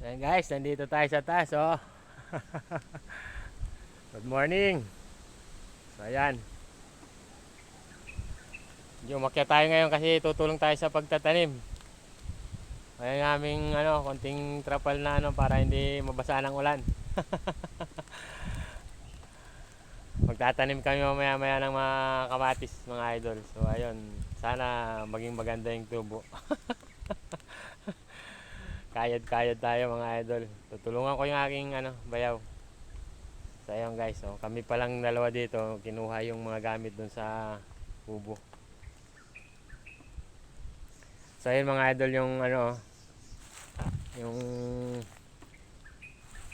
So ayan guys, nandito tayo sa taas oh. Good morning. So ayan. Medyo umakyat tayo ngayon kasi tutulong tayo sa pagtatanim. Ayan aming ano, konting trapal na ano para hindi mabasa ng ulan. Magtatanim kami mamaya maya ng mga kamatis mga idol. So ayun, sana maging maganda yung tubo. Kayad-kayad tayo mga idol. Tutulungan ko yung aking ano, bayaw. So ayun guys, so, kami pa lang dalawa dito, kinuha yung mga gamit dun sa kubo. So ayun mga idol yung ano, yung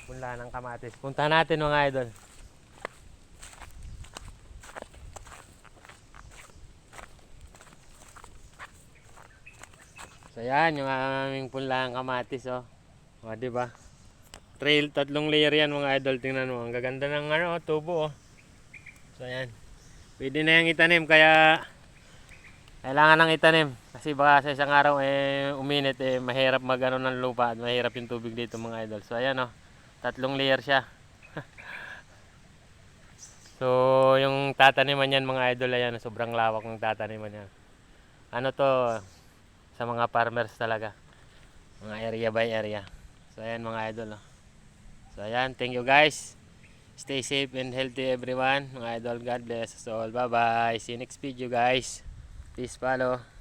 punla ng kamatis. Punta natin mga idol. So yan, yung aming punlang kamatis oh. O, di ba? Trail, tatlong layer yan mga idol. Tingnan mo, ang gaganda ng ano, tubo oh. So yan. Pwede na yung itanim kaya kailangan ng itanim kasi baka sa isang araw eh uminit eh mahirap magano ng lupa at mahirap yung tubig dito mga idol. So ayan oh, tatlong layer siya. so yung tataniman niyan mga idol ayan sobrang lawak ng tataniman niya. Ano to sa mga farmers talaga. Mga area by area. So ayan mga idol. Oh. So ayan, thank you guys. Stay safe and healthy everyone. Mga idol, God bless us all. Bye bye. See you next video guys. Peace follow.